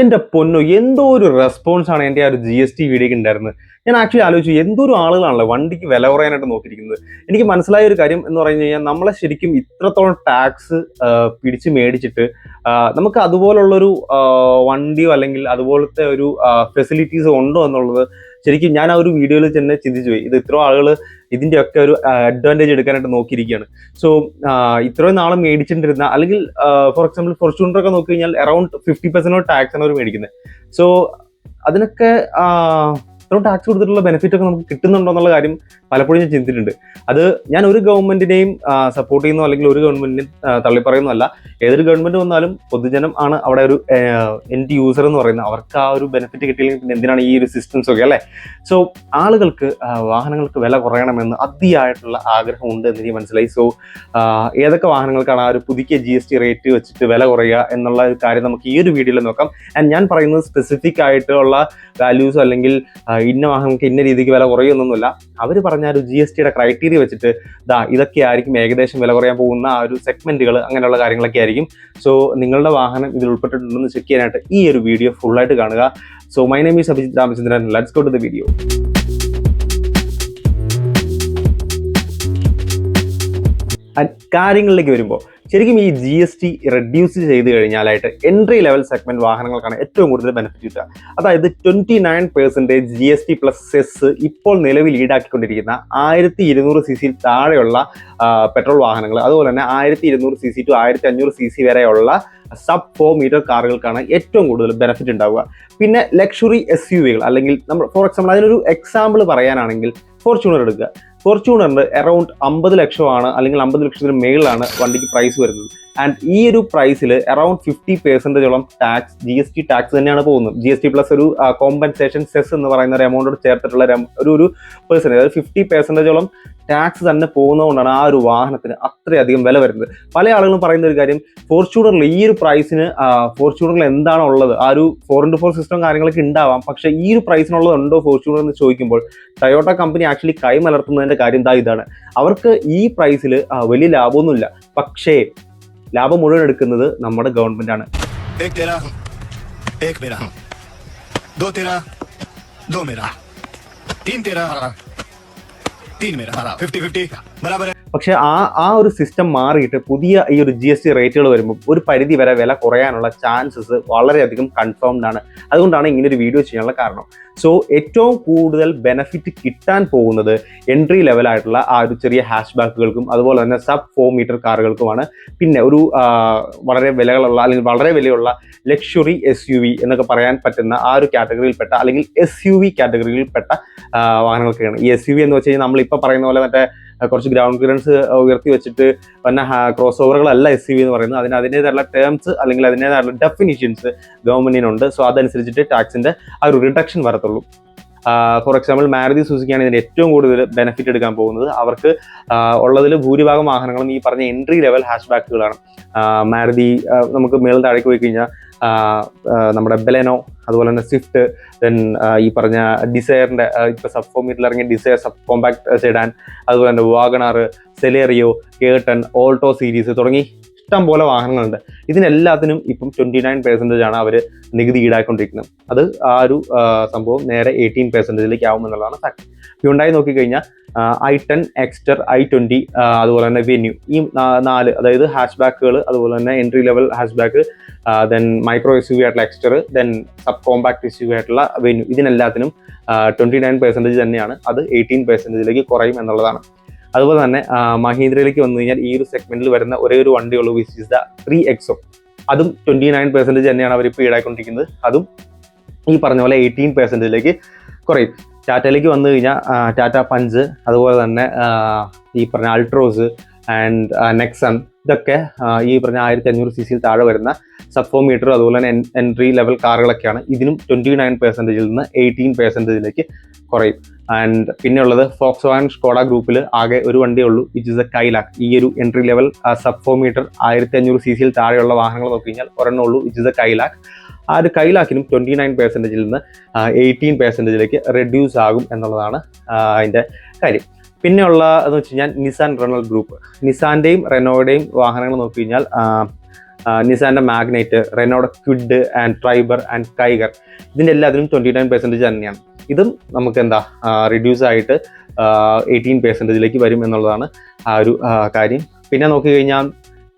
എന്റെ പൊന്നു എന്തോ ഒരു റെസ്പോൺസ് ആണ് എന്റെ ആ ഒരു ജി എസ് ടി വീഡിയോക്ക് ഉണ്ടായിരുന്നത് ഞാൻ ആക്ച്വലി ആലോചിച്ചു എന്തോരം ആളുകളാണല്ലോ വണ്ടിക്ക് വില കുറയാനായിട്ട് നോക്കിയിരിക്കുന്നത്? എനിക്ക് മനസ്സിലായ ഒരു കാര്യം എന്ന് പറഞ്ഞു കഴിഞ്ഞാൽ നമ്മളെ ശരിക്കും ഇത്രത്തോളം ടാക്സ് പിടിച്ച് മേടിച്ചിട്ട് നമുക്ക് അതുപോലുള്ളൊരു വണ്ടിയോ അല്ലെങ്കിൽ അതുപോലത്തെ ഒരു ഫെസിലിറ്റീസ് ഉണ്ടോ എന്നുള്ളത് ശരിക്കും ഞാൻ ആ ഒരു വീഡിയോയിൽ തന്നെ ചിന്തിച്ചു പോയി. ഇത് ഇത്ര ആളുകൾ ഇതിന്റെ ഒക്കെ ഒരു അഡ്വാന്റേജ് എടുക്കാനായിട്ട് നോക്കിയിരിക്കുകയാണ്. സോ ഇത്രയും നാളെ മേടിച്ചിട്ടിരുന്ന അല്ലെങ്കിൽ ഫോർ എക്സാമ്പിൾ ഫോർച്യൂണർ ഒക്കെ നോക്കി കഴിഞ്ഞാൽ അറൌണ്ട് ഫിഫ്റ്റി പെർസെന്റോ ടാക്സ് ആണ് അവർ മേടിക്കുന്നത് സോ അതിനൊക്കെ ഇത്രയും ടാക്സ് കൊടുത്തിട്ടുള്ള ബെനിഫിറ്റ് ഒക്കെ നമുക്ക് കിട്ടുന്നുണ്ടോ എന്നുള്ള കാര്യം പലപ്പോഴും ഞാൻ ചിന്തിച്ചിട്ടുണ്ട്. അത് ഞാൻ ഒരു ഗവൺമെന്റിനെയും സപ്പോർട്ട് ചെയ്യുന്നു അല്ലെങ്കിൽ ഒരു ഗവൺമെന്റിനെയും തള്ളിപ്പറയുന്നതല്ല. ഏതൊരു ഗവൺമെന്റ് വന്നാലും പൊതുജനം ആണ് അവിടെ ഒരു എൻഡ് യൂസർ എന്ന് പറയുന്നത്. അവർക്ക് ആ ഒരു ബെനിഫിറ്റ് കിട്ടിയില്ലെങ്കിൽ പിന്നെ എന്തിനാണ് ഈ ഒരു സിസ്റ്റംസ് ഒക്കെ അല്ലേ? സോ ആളുകൾക്ക് വാഹനങ്ങൾക്ക് വില കുറയണമെന്ന് അതിയായിട്ടുള്ള ആഗ്രഹമുണ്ട് എന്ന് എനിക്ക് മനസ്സിലായി. സോ ഏതൊക്കെ വാഹനങ്ങൾക്കാണ് ആ ഒരു പുതുക്കിയ ജി എസ് ടി റേറ്റ് വെച്ചിട്ട് വില കുറയുക എന്നുള്ള ഒരു കാര്യം നമുക്ക് ഈ ഒരു വീഡിയോയിൽ നോക്കാം. ആൻഡ് ഞാൻ പറയുന്നത് സ്പെസിഫിക് ആയിട്ടുള്ള വാല്യൂസോ അല്ലെങ്കിൽ ഇന്ന വാഹനങ്ങൾക്ക് ഇന്ന രീതിക്ക് വില കുറയുന്നൊന്നുമില്ല അവർ പറഞ്ഞ ഒരു ജി എസ് ടിയുടെ ക്രൈറ്റീരിയ വെച്ചിട്ട് ദാ ഇതൊക്കെ ആയിരിക്കും ഏകദേശം വില കുറയാൻ പോകുന്ന ആ ഒരു സെഗ്മെന്റുകൾ അങ്ങനെയുള്ള കാര്യങ്ങളൊക്കെ ആയിരിക്കും. സോ നിങ്ങളുടെ വാഹനം ഇതിൽ ഉൾപ്പെട്ടിട്ടുണ്ടെന്ന് ചെക്ക് ചെയ്യാനായിട്ട് ഈ ഒരു വീഡിയോ ഫുള്ളായിട്ട് കാണുക. So my name is Abhijith Ramachandran. Let's go to the video കാര്യങ്ങളിലേക്ക് വരുമ്പോൾ ശരിക്കും ഈ ജി എസ് ടി റെഡ്യൂസ് ചെയ്ത് കഴിഞ്ഞാലായിട്ട് എൻട്രി ലെവൽ സെഗ്മെന്റ് വാഹനങ്ങൾക്കാണ് ഏറ്റവും കൂടുതൽ ബെനിഫിറ്റ് കിട്ടുക. അതായത് twenty nine percentage G S T plus cess ഇപ്പോൾ നിലവിൽ ഈടാക്കിക്കൊണ്ടിരിക്കുന്ന ആയിരത്തി ഇരുന്നൂറ് സി സിയിൽ താഴെയുള്ള പെട്രോൾ വാഹനങ്ങൾ അതുപോലെ തന്നെ ആയിരത്തി ഇരുന്നൂറ് സി സി ടു ആയിരത്തി അഞ്ഞൂറ് സി സി വരെയുള്ള സബ് ഫോർ മീറ്റർ കാറുകൾക്കാണ് ഏറ്റവും കൂടുതൽ ബെനിഫിറ്റ് ഉണ്ടാവുക. പിന്നെ ലക്ഷറി എസ് യു വികൾ അല്ലെങ്കിൽ നമ്മൾ ഫോർ എക്സാമ്പിൾ അതിനൊരു എക്സാമ്പിൾ പറയാനാണെങ്കിൽ ഫോർച്യൂണർ എടുക്കുക. ഫോർച്യൂണറിന് അറൌണ്ട് അമ്പത് ലക്ഷമാണ് അല്ലെങ്കിൽ അമ്പത് ലക്ഷത്തിന് മേളിലാണ് വണ്ടിക്ക് പ്രൈസ് വരുന്നത്. ആൻഡ് ഈ ഒരു പ്രൈസിൽ around fifty പെർസെന്റേജോളം tax G S T tax തന്നെയാണ് പോകുന്നത്. ജി എസ് ടി പ്ലസ് ഒരു കോമ്പൻസേഷൻ സെസ് എന്ന് പറയുന്ന ഒരു എമൗണ്ടോട് ചേർത്തിട്ടുള്ള ഒരു ഒരു പെർസെന്റേജ് അതായത് ഫിഫ്റ്റി പെർസെന്റേജോളം ടാക്സ് തന്നെ പോകുന്നതുകൊണ്ടാണ് ആ ഒരു വാഹനത്തിന് അത്രയധികം വില വരുന്നത്. പല ആളുകളും പറയുന്ന ഒരു കാര്യം ഫോർച്യൂണറിൽ ഈ ഒരു പ്രൈസിന് ഫോർച്യൂണറിൽ എന്താണ് ഉള്ളത് ആ ഒരു ഫോർ ഇന്റു ഫോർ സിസ്റ്റം കാര്യങ്ങളൊക്കെ ഉണ്ടാവാം. പക്ഷേ ഈ ഒരു പ്രൈസിനുള്ളത് ഉണ്ടോ ഫോർച്യൂണർ എന്ന് ചോദിക്കുമ്പോൾ ടയോട്ട കമ്പനി ആക്ച്വലി കൈമലർത്തുന്നതിന്റെ കാര്യം എന്താ ഇതാണ്. അവർക്ക് ഈ പ്രൈസിൽ വലിയ ലാഭമൊന്നുമില്ല. പക്ഷേ ലാഭം മുഴുവൻ എടുക്കുന്നത് നമ്മുടെ ഗവൺമെന്റ് ആണ് एक तेरा एक मेरा दो तेरा दो मेरा तीन तेरा तीन मेरा फिफ्टी फिफ्टी बराबर है പക്ഷെ ആ ആ ഒരു സിസ്റ്റം മാറിയിട്ട് പുതിയ ഈ ഒരു ജി എസ് ടി റേറ്റുകൾ വരുമ്പോൾ ഒരു പരിധി വരെ വില കുറയാനുള്ള ചാൻസസ് വളരെയധികം കൺഫേംഡ് ആണ്. അതുകൊണ്ടാണ് ഇങ്ങനെ ഒരു വീഡിയോ ചെയ്യാനുള്ള കാരണം. സോ ഏറ്റവും കൂടുതൽ ബെനഫിറ്റ് കിട്ടാൻ പോകുന്നത് എൻട്രി ലെവലായിട്ടുള്ള ആ ഒരു ചെറിയ ഹാഷ് ബാക്കുകൾക്കും അതുപോലെ തന്നെ സബ് ഫോർ മീറ്റർ കാറുകൾക്കുമാണ് പിന്നെ ഒരു വളരെ വിലകളുള്ള അല്ലെങ്കിൽ വളരെ വിലയുള്ള ലക്ഷറി എസ് യു വി എന്നൊക്കെ പറയാൻ പറ്റുന്ന ആ ഒരു കാറ്റഗറിയിൽപ്പെട്ട അല്ലെങ്കിൽ എസ് യു വി കാറ്റഗറിയിൽപ്പെട്ട വാഹനങ്ങൾക്കൊക്കെയാണ് ഈ എസ് യു വി എന്ന് വെച്ച് കഴിഞ്ഞാൽ നമ്മളിപ്പോൾ പറയുന്ന പോലെ മറ്റേ കുറച്ച് ഗ്രൗണ്ട് ക്ലിയറൻസ് ഉയർത്തി വെച്ചിട്ട് വന്ന ക്രോസ് ഓവറുകളല്ല എസ് സി വി എന്ന് പറയുന്നത്. അതിന് അതിന്റെതായുള്ള ടേംസ് അല്ലെങ്കിൽ അതിന്റെതായുള്ള ഡെഫിനിഷൻസ് ഗവൺമെന്റിനുണ്ട് സോ അതനുസരിച്ചിട്ട് ടാക്സിന്റെ ആ ഒരു റിഡക്ഷൻ വരത്തുള്ളൂ. ഫോർ എക്സാമ്പിൾ മാരുതി സുസുക്കിയാണ് ഇതിന് ഏറ്റവും കൂടുതൽ ബെനിഫിറ്റ് എടുക്കാൻ പോകുന്നത്. അവർക്ക് ഉള്ളതിൽ ഭൂരിഭാഗം വാഹനങ്ങളും ഈ പറഞ്ഞ എൻട്രി ലെവൽ ഹാഷ് ബാക്കുകളാണ് മാരുതി നമുക്ക് മേളിൽ താഴേക്ക് പോയി കഴിഞ്ഞാൽ നമ്മുടെ ബെലനോ അതുപോലെ തന്നെ സ്വിഫ്റ്റ് ദെൻ ഈ പറഞ്ഞ ഡിസയറിന്റെ ഇപ്പൊ സബ് ഫോമീറ്റിൽ ഇറങ്ങിയ ഡിസയർ സബ് കോമ്പാക്ട് സെഡാൻ അതുപോലെ തന്നെ WagonR Celerio K ten Alto series തുടങ്ങി. ഇഷ്ടം പോലെ വാഹനങ്ങളുണ്ട്. ഇതിനെല്ലാത്തിനും ഇപ്പം ട്വന്റി നയൻ പെർസെന്റേജ് ആണ് അവർ നികുതി ഈടാക്കിക്കൊണ്ടിരിക്കുന്നത് അത് ആ ഒരു സംഭവം നേരെ എയ്റ്റീൻ പെർസെന്റേജിലേക്ക് ആവും എന്നുള്ളതാണ് ഫാക്ട് ഹ്യുണ്ടായി നോക്കിക്കഴിഞ്ഞാൽ I ten Exter I twenty അതുപോലെ തന്നെ വെന്യൂ ഈ നാല് അതായത് ഹാഷ് ബാക്കുകൾ അതുപോലെ തന്നെ entry level hatch back then micro S U ആയിട്ടുള്ള Exter then sub compact S U ആയിട്ടുള്ള വെന്യൂ ഇതിനെല്ലാത്തിനും ട്വന്റി നയൻ പെർസെന്റേജ് തന്നെയാണ്. അത് എയ്റ്റീൻ പെർസെന്റേജിലേക്ക് കുറയും എന്നുള്ളതാണ്. അതുപോലെ തന്നെ മഹീന്ദ്രയിലേക്ക് വന്നു കഴിഞ്ഞാൽ ഈ ഒരു സെഗ്മെന്റിൽ വരുന്ന ഒരേ ഒരു വണ്ടിയുള്ളൂ which is the three XO അതും ട്വന്റി നയൻ പെർസെന്റേജ് തന്നെയാണ് അവർ ഇപ്പോൾ ഈടാക്കിക്കൊണ്ടിരിക്കുന്നത്. അതും ഈ പറഞ്ഞ പോലെ എയ്റ്റീൻ പെർസെന്റേജിലേക്ക് കുറയും. ടാറ്റയിലേക്ക് വന്നു കഴിഞ്ഞാൽ ടാറ്റ പഞ്ച് അതുപോലെ തന്നെ ഈ പറഞ്ഞ അൾട്രോസ് ആൻഡ് നെക്സൺ ഇതൊക്കെ ആ, ഈ പറഞ്ഞ ആയിരത്തി അഞ്ഞൂറ് സി സിയിൽ താഴെ വരുന്ന സബ്ഫോ മീറ്റർ അതുപോലെ തന്നെ എൻട്രി ലെവൽ കാറുകളൊക്കെയാണ്. ഇതിനും ട്വന്റി നയൻ പെർസെന്റേജിൽ നിന്ന് എയ്റ്റീൻ പെർസെന്റേജിലേക്ക് കുറയും. ആൻഡ് പിന്നെ ഉള്ളത് ഫോക്സ് വാൻ സ്കോഡ ഗ്രൂപ്പിൽ ആകെ ഒരു വണ്ടിയേ ഉള്ളൂ വിച്ച് ഇസ് എ കൈലാക്ക് ഈ ഒരു എൻട്രി ലെവൽ സബ്ഫോ മീറ്റർ ആയിരത്തി അഞ്ഞൂറ് സി സിയിൽ താഴെയുള്ള വാഹനങ്ങൾ നോക്കി കഴിഞ്ഞാൽ ഒരെണ്ണം ഉള്ളൂ വിച്ച് ഇസ് എ കൈലാക്ക് ആ ഒരു കൈലാക്കിനും ട്വന്റി നയൻ പെർസെന്റേജിൽ നിന്ന് എയ്റ്റീൻ പെർസെന്റേജിലേക്ക് റെഡ്യൂസ് ആകും എന്നുള്ളതാണ് അതിന്റെ കാര്യം. പിന്നെയുള്ള എന്ന് വെച്ച് കഴിഞ്ഞാൽ നിസാൻ റെനോൾ ഗ്രൂപ്പ് നിസാന്റെയും റെനോയുടെയും വാഹനങ്ങൾ നോക്കി കഴിഞ്ഞാൽ നിസാന്റെ Magnite റെനോയുടെ Kwid and Triber and Kiger ഇതിന്റെ എല്ലാത്തിനും ട്വന്റി നയൻ പെർസെന്റേജ് തന്നെയാണ്. ഇതും നമുക്ക് എന്താ റിഡ്യൂസ് ആയിട്ട് എയ്റ്റീൻ പെർസെന്റേജിലേക്ക് വരും എന്നുള്ളതാണ് ആ ഒരു കാര്യം. പിന്നെ നോക്കി കഴിഞ്ഞാൽ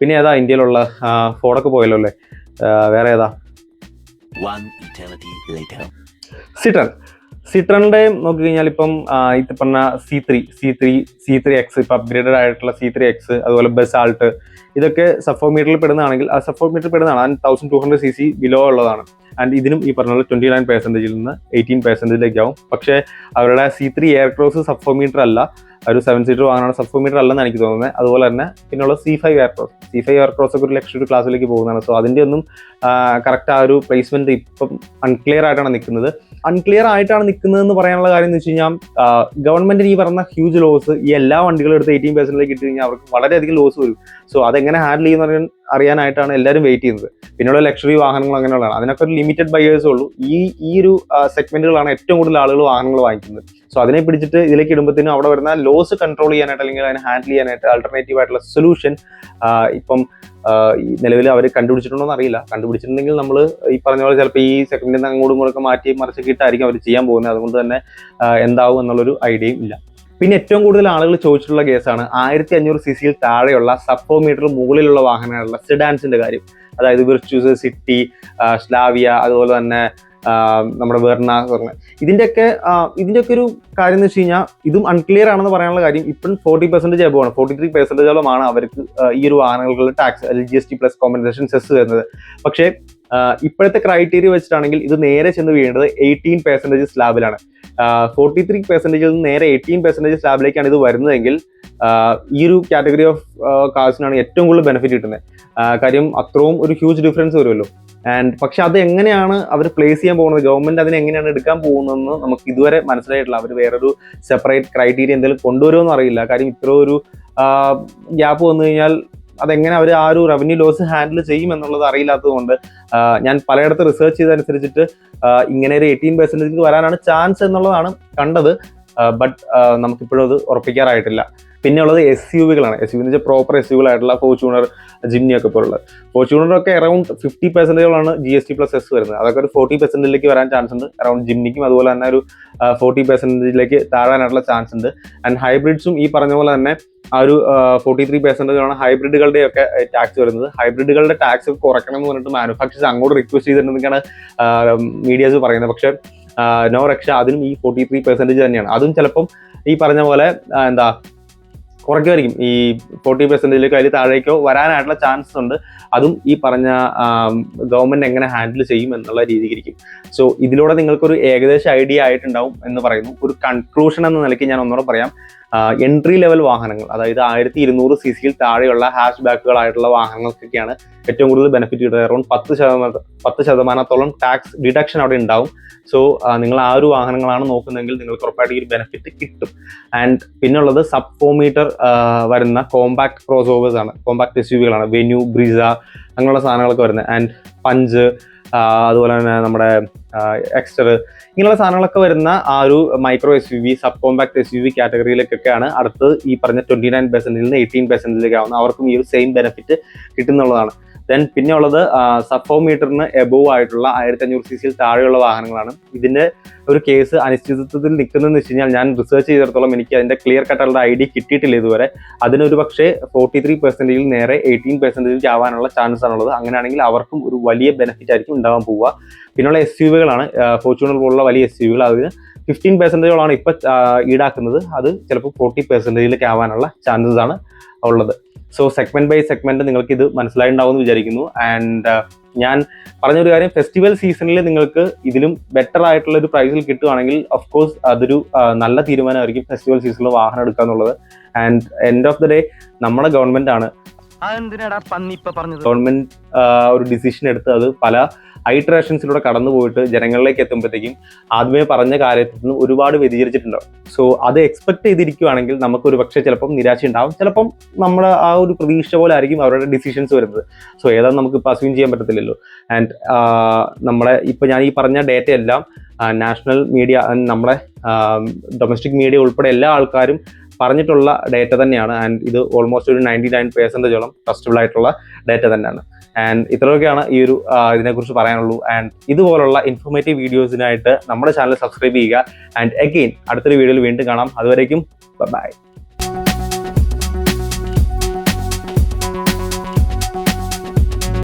പിന്നെ ഏതാ ഇന്ത്യയിലുള്ള ഫോണൊക്കെ പോയല്ലോ അല്ലേ? വേറെ ഏതാ? One സിട്രണിന്റെ നോക്കി കഴിഞ്ഞാൽ ഇപ്പം ഇത് പറഞ്ഞ C three C three C three X ഇപ്പം അപ്ഗ്രേഡഡ് ആയിട്ടുള്ള സി ത്രീ എക്സ് അതുപോലെ ബസാൾട്ട് ഇതൊക്കെ സഫോമീറ്ററിൽ പെടുന്നതാണെങ്കിൽ ആ സഫോമീറ്ററിൽ പെടുന്നതാണ്. And thousand two hundred C C below ഉള്ളതാണ്. ആൻഡ് ഇതിനും ഈ പറഞ്ഞ ട്വന്റി നയൻ പെർസെന്റേജിൽ നിന്ന് എയ്റ്റീൻ പെർസെന്റേജിലേക്ക് ആവും പക്ഷേ അവരുടെ സി ത്രീ എയർക്രോസ് സഫോമീറ്റർ അല്ല. ഒരു സെവൻ സീറ്റർ വാങ്ങാനാണ് സഫോമീറ്റർ അല്ലെന്ന് എനിക്ക് തോന്നുന്നത്. അതുപോലെ തന്നെ പിന്നെയുള്ള C five Aircross C five Aircross ഒക്കെ ഒരു ലക്ഷറി ക്ലാസ്സിലേക്ക് പോകുന്നതാണ്. സോ അതിന്റെ ഒന്നും കറക്റ്റ് ആ ഒരു പ്ലേസ്മെന്റ് ഇപ്പം അൺക്ലിയർ ആയിട്ടാണ് നിൽക്കുന്നത്. അൺക്ലിയർ ആയിട്ടാണ് നിൽക്കുന്നതെന്ന് പറയാനുള്ള കാര്യം എന്ന് വെച്ച് കഴിഞ്ഞാൽ ഗവൺമെന്റിന് ഈ പറഞ്ഞ ഹ്യൂജ് ലോസ് ഈ എല്ലാ വണ്ടികളും എടുത്ത് എയ്റ്റീൻ പേഴ്സന്റിലേക്ക് ഇട്ട് കഴിഞ്ഞാൽ അവർക്ക് വളരെയധികം ലോസ് വരും. സോ അതെങ്ങനെ ഹാൻഡിൽ ചെയ്യുന്ന അറിയാനായിട്ടാണ് എല്ലാവരും വെയിറ്റ് ചെയ്യുന്നത്. പിന്നെയുള്ള ലക്ഷറി വാഹനങ്ങൾ അങ്ങനെയുള്ളതാണ്. അതിനൊക്കെ ഒരു ലിമിറ്റഡ് ബയേഴ്സ് ഉള്ളൂ. ഈ ഈ ഒരു സെഗ്മെന്റുകളാണ് ഏറ്റവും കൂടുതൽ ആളുകൾ വാഹനങ്ങൾ വാങ്ങിക്കുന്നത്. സോ അതിനെ പിടിച്ചിട്ട് ഇതിലേക്ക് ഇടുമ്പോഴത്തേനും അവിടെ വരുന്ന ലോസ് കൺട്രോൾ ചെയ്യാനായിട്ട് അല്ലെങ്കിൽ അതിനെ ഹാൻഡിൽ ചെയ്യാനായിട്ട് ആൾട്ടർനേറ്റീവ് ആയിട്ടുള്ള സൊല്യൂഷൻ ഇപ്പം നിലവിൽ അവർ കണ്ടുപിടിച്ചിട്ടുണ്ടോ എന്ന് അറിയില്ല. കണ്ടുപിടിച്ചിട്ടുണ്ടെങ്കിൽ നമ്മൾ ഈ പറഞ്ഞ പോലെ ചിലപ്പോൾ ഈ സെക്കൻഡിൽ നിന്ന് അങ്ങോട്ടും ഇങ്ങോട്ടൊക്കെ മാറ്റി മറിച്ചൊക്കെ ഇട്ടായിരിക്കും അവർ ചെയ്യാൻ പോകുന്നത്. അതുകൊണ്ട് തന്നെ എന്താവും എന്നുള്ളൊരു ഐഡിയയും ഇല്ല. പിന്നെ ഏറ്റവും കൂടുതൽ ആളുകൾ ചോദിച്ചിട്ടുള്ള കേസാണ് ആയിരത്തി അഞ്ഞൂറ് സി സിയിൽ താഴെയുള്ള സപ്പോമീറ്റർ മുകളിലുള്ള വാഹനങ്ങളുള്ള സെഡാൻസിന്റെ കാര്യം. അതായത് വിർച്യൂസ് സിറ്റി സ്ലാവിയ അതുപോലെ തന്നെ നമ്മുടെ വെർണ പറഞ്ഞ. ഇതിന്റെയൊക്കെ ആ, ഇതിന്റെയൊക്കെ ഒരു കാര്യം എന്ന് വെച്ച് കഴിഞ്ഞാൽ ഇതും അൺക്ലിയർ ആണെന്ന് പറയാനുള്ള കാര്യം ഇപ്പം ഫോർട്ടി പെർസെന്റേജ് എബോ ആണ്. ഫോർട്ടി ത്രീ പെർസെന്റേജോളമാണ് അവർക്ക് ഈ ഒരു വാഹനങ്ങൾക്ക് ടാക്സ് അല്ലെങ്കിൽ G S T plus compensation cess വരുന്നത്. പക്ഷേ ഇപ്പോഴത്തെ ക്രൈറ്റീരിയ വെച്ചിട്ടാണെങ്കിൽ ഇത് നേരെ ചെന്ന് വീഴേണ്ടത് എയ്റ്റീൻ പെർസെന്റേജ് സ്ലാബിലാണ് ഫോർട്ടി ത്രീ പെർസെന്റേജിൽ നിന്ന് നേരെ എയ്റ്റീൻ പെർസെന്റേജ് സ്ലാബിലേക്കാണ് ഇത് വരുന്നതെങ്കിൽ ഈ ഒരു കാറ്റഗറി ഓഫ് കാർസിനാണ് ഏറ്റവും കൂടുതൽ ബെനിഫിറ്റ് കിട്ടുന്നത്. കാര്യം അത്രയും ഒരു ഹ്യൂജ് ഡിഫറൻസ് വരുമല്ലോ. ആൻഡ് പക്ഷെ അത് എങ്ങനെയാണ് അവർ പ്ലേസ് ചെയ്യാൻ പോകുന്നത്? ഗവൺമെന്റ് അതിനെ എങ്ങനെയാണ് എടുക്കാൻ പോകുന്നതെന്ന് നമുക്ക് ഇതുവരെ മനസ്സിലായിട്ടില്ല. അവർ വേറൊരു സെപ്പറേറ്റ് ക്രൈറ്റീരിയ എന്തെങ്കിലും കൊണ്ടുവരുമെന്ന് അറിയില്ല. കാര്യം ഇത്ര ഒരു ഗ്യാപ്പ് വന്നു കഴിഞ്ഞാൽ അതെങ്ങനെ അവർ ആ ഒരു റവന്യൂ ലോസ് ഹാൻഡിൽ ചെയ്യും എന്നുള്ളത് അറിയില്ലാത്തത് കൊണ്ട് ഞാൻ പലയിടത്ത് റിസർച്ച് ചെയ്തനുസരിച്ചിട്ട് ഇങ്ങനെ ഒരു എയ്റ്റീൻ പെർസെന്റേജ് വരാനാണ് ചാൻസ് എന്നുള്ളതാണ് കണ്ടത്. ബട്ട് നമുക്കിപ്പോഴും അത് ഉറപ്പിക്കാറായിട്ടില്ല. പിന്നെ ഉള്ളത് എസ് യു വികളാണ് എസ് യു എന്ന് വെച്ചാൽ പ്രോപ്പർ എസ് യുകളായിട്ടുള്ള ഫോർച്യൂണർ ജിംനി ഒക്കെ പോലുള്ളത്. ഫോർച്യൂണറൊക്കെ around fifty പെർസെന്റേജോളാണ് G S T plus S വരുന്നത്. അതൊക്കെ ഒരു ഫോർട്ടി പെർസെന്റിലേക്ക് വരാൻ ചാൻസ് ഉണ്ട്. അറൌണ്ട് ജിംനിക്കും അതുപോലെ തന്നെ ഒരു ഫോർട്ടി പെർസെന്റേജിലേക്ക് താഴാനായിട്ടുള്ള ചാൻസ് ഉണ്ട്. ആൻഡ് ഹൈബ്രിഡ്സും ഈ പറഞ്ഞ പോലെ തന്നെ ആ ഒരു ഫോർട്ടി ത്രീ പെർസെന്റേജാണ് ഹൈബ്രിഡുകളുടെ ഒക്കെ ടാക്സ് വരുന്നത്. ഹൈബ്രിഡുകളുടെ ടാക്സ് കുറയ്ക്കണം എന്ന് പറഞ്ഞിട്ട് മാനുഫാക്ചേഴ്സ് അങ്ങോട്ട് റിക്വസ്റ്റ് ചെയ്തിട്ടുണ്ടെന്നാണ് മീഡിയാസ് പറയുന്നത്. പക്ഷേ നോ രക്ഷ. അതിനും ഈ ഫോർട്ടി ത്രീ പെർസെന്റേജ് തന്നെയാണ്. അതും ചിലപ്പം ഈ പറഞ്ഞ പോലെ എന്താ കുറയ്ക്കുമായിരിക്കും. ഈ ഫോർട്ടി പെർസെന്റേജിലേക്ക് അതിൽ താഴേക്കോ വരാനായിട്ടുള്ള ചാൻസ് ഉണ്ട്. അതും ഈ പറഞ്ഞ ഗവൺമെന്റ് എങ്ങനെ ഹാൻഡിൽ ചെയ്യും എന്നുള്ള രീതിയിലിരിക്കും. സോ ഇതിലൂടെ നിങ്ങൾക്കൊരു ഏകദേശ ഐഡിയ ആയിട്ടുണ്ടാവും എന്ന് പറയുന്നു. ഒരു കൺക്ലൂഷൻ എന്ന നിലയ്ക്ക് ഞാൻ ഒന്നുകൂടെ പറയാം. എൻട്രി ലെവൽ വാഹനങ്ങൾ അതായത് ആയിരത്തി ഇരുന്നൂറ് സി സിയിൽ താഴെയുള്ള ഹാഷ് ബാക്കുകളായിട്ടുള്ള വാഹനങ്ങൾക്കൊക്കെയാണ് ഏറ്റവും കൂടുതൽ ബെനിഫിറ്റ് കിട്ടുന്നത്. അറൗണ്ട് പത്ത് ശതമാനം പത്ത് ശതമാനത്തോളം ടാക്സ് ഡിഡക്ഷൻ അവിടെ ഉണ്ടാവും. സോ നിങ്ങൾ ആ ഒരു വാഹനങ്ങളാണ് നോക്കുന്നതെങ്കിൽ നിങ്ങൾക്ക് ഉറപ്പായിട്ട് ഈ ഒരു ബെനിഫിറ്റ് കിട്ടും. ആൻഡ് പിന്നുള്ളത് സബ് ഫോമീറ്റർ വരുന്ന കോമ്പാക്ട് ക്രോസ് ഓവേഴ്സ് ആണ് കോമ്പാക്ട് എസ് യു വികളാണ് വെന്യൂ ബ്രിസ അങ്ങനെയുള്ള സാധനങ്ങളൊക്കെ വരുന്നത്. ആൻഡ് പഞ്ച് അതുപോലെ തന്നെ നമ്മുടെ എക്സ്റ്റർ ഇങ്ങനെയുള്ള സാധനങ്ങളൊക്കെ വരുന്ന ആ ഒരു micro S U V sub compact S U V കാറ്റഗറിയിലേക്കൊക്കെയാണ് അടുത്ത് ഈ പറഞ്ഞ ട്വന്റി നയൻ പെർസെന്റിൽ നിന്ന് എയ്റ്റീൻ പെർസെന്റിലേക്ക് ആവുന്നത്. അവർക്കും ഈ ഒരു സെയിം ബെനിഫിറ്റ് കിട്ടുന്നുള്ളതാണ്. ദെൻ പിന്നെ ഉള്ളത് സഫോ മീറ്ററിന് എബോവ് ആയിട്ടുള്ള ആയിരത്തി അഞ്ഞൂറ് സി സിയിൽ താഴെയുള്ള വാഹനങ്ങളാണ്. ഇതിന്റെ ഒരു കേസ് അനിശ്ചിതത്വത്തിൽ നിൽക്കുന്നതെന്ന് വെച്ച് കഴിഞ്ഞാൽ ഞാൻ റിസർച്ച് ചെയ്തിടത്തോളം എനിക്ക് അതിന്റെ ക്ലിയർ കട്ടുള്ള ഡി കിട്ടിയിട്ടില്ല ഇതുവരെ. അതിനൊരു പക്ഷേ ഫോർട്ടി ത്രീ പെർസെന്റേജിൽ നേരെ എയ്റ്റീൻ പെർസെന്റേജിൽ ആവാനുള്ള ചാൻസ് ആണുള്ളത്. അങ്ങനെയാണെങ്കിൽ അവർക്കും ഒരു വലിയ ബെനിഫിറ്റ് ആയിരിക്കും ഉണ്ടാവാൻ പോവുക. പിന്നെയുള്ള എസ് യു വികളാണ് ഫോർച്യൂണർ പോലുള്ള വലിയ എസ് യു വികൾ അതിന് ഫിഫ്റ്റീൻ പെർസെന്റേജോളാണ് ഇപ്പം ഈടാക്കുന്നത്. അത് ചിലപ്പോൾ ഫോർട്ടി പെർസെന്റേജിലേക്ക് ആവാനുള്ള ചാൻസസ് ആണ്. ഉള്ളത്. സോ സെഗ്മെന്റ് ബൈ സെഗ്മെന്റ് നിങ്ങൾക്ക് ഇത് മനസ്സിലായിട്ടുണ്ടാവും എന്ന് വിചാരിക്കുന്നു ആൻഡ് ഞാൻ പറഞ്ഞൊരു കാര്യം ഫെസ്റ്റിവൽ സീസണിൽ നിങ്ങൾക്ക് ഇതിലും ബെറ്റർ ആയിട്ടുള്ള ഒരു പ്രൈസിൽ കിട്ടുവാണെങ്കിൽ ഓഫ് കോഴ്സ് അതൊരു നല്ല തീരുമാനമായിരിക്കും ഫെസ്റ്റിവൽ സീസണിൽ വാഹനം എടുക്കുക എന്നുള്ളത് and end of the day നമ്മുടെ ഗവൺമെന്റ് ആണ് ഗവൺമെന്റ് ഒരു ഡിസിഷൻ എടുത്ത് അത് പല ഐട്രേഷൻസിലൂടെ കടന്നു പോയിട്ട് ജനങ്ങളിലേക്ക് എത്തുമ്പോഴത്തേക്കും ആദ്യമേ പറഞ്ഞ കാര്യത്തിൽ നിന്ന് ഒരുപാട് വ്യതിചരിച്ചിട്ടുണ്ടാവും സോ അത് എക്സ്പെക്ട് ചെയ്തിരിക്കുകയാണെങ്കിൽ നമുക്ക് ഒരു പക്ഷേ ചിലപ്പം നിരാശ ഉണ്ടാവും. ചിലപ്പം നമ്മൾ ആ ഒരു പ്രതീക്ഷ പോലെ ആയിരിക്കും അവരുടെ ഡിസിഷൻസ് വരുന്നത്. സോ ഏതാണ് നമുക്ക് ഇപ്പോൾ അസ്യൂം ചെയ്യാൻ പറ്റത്തില്ലല്ലോ. ആൻഡ് നമ്മളെ ഇപ്പൊ ഞാൻ ഈ പറഞ്ഞ ഡേറ്റ എല്ലാം നാഷണൽ മീഡിയ നമ്മുടെ ഡൊമസ്റ്റിക് മീഡിയ ഉൾപ്പെടെ എല്ലാ ആൾക്കാരും പറഞ്ഞിട്ടുള്ള ഡേറ്റ തന്നെയാണ്. ആൻഡ് ഇത് ഓൾമോസ്റ്റ് ഒരു നയന്റി നയൻ പേഴ്സന്റേജോളം ട്രസ്റ്റബിൾ ആയിട്ടുള്ള ഡേറ്റ തന്നെയാണ്. ആൻഡ് ഇത്രയൊക്കെയാണ് ഈ ഒരു ഇതിനെക്കുറിച്ച് പറയാനുള്ളൂ. ആൻഡ് ഇതുപോലുള്ള ഇൻഫോർമേറ്റീവ് വീഡിയോസിനായിട്ട് നമ്മുടെ ചാനൽ സബ്സ്ക്രൈബ് ചെയ്യുക. ആൻഡ് അഗെയിൻ അടുത്തൊരു വീഡിയോയിൽ വീണ്ടും കാണാം. അതുവരേക്കും ബൈ